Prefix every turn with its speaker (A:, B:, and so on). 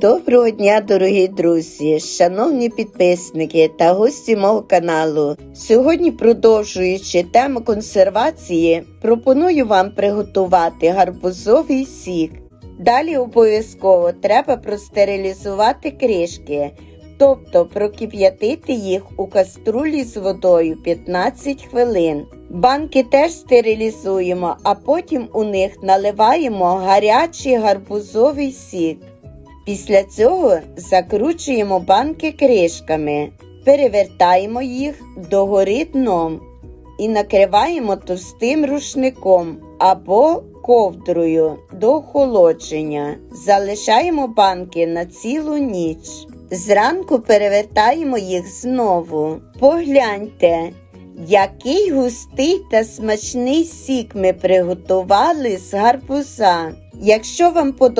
A: Доброго дня, дорогі друзі, шановні підписники та гості мого каналу. Сьогодні, продовжуючи тему консервації, пропоную вам приготувати гарбузовий сік. Далі обов'язково треба простерилізувати кришки, тобто прокип'ятити їх у каструлі з водою 15 хвилин. Банки теж стерилізуємо, а потім у них наливаємо гарячий гарбузовий сік. Після цього закручуємо банки кришками, перевертаємо їх догори дном і накриваємо товстим рушником або ковдрою до охолодження. Залишаємо банки на цілу ніч. Зранку перевертаємо їх знову. Погляньте, який густий та смачний сік ми приготували з гарбуза. Якщо вам подобається,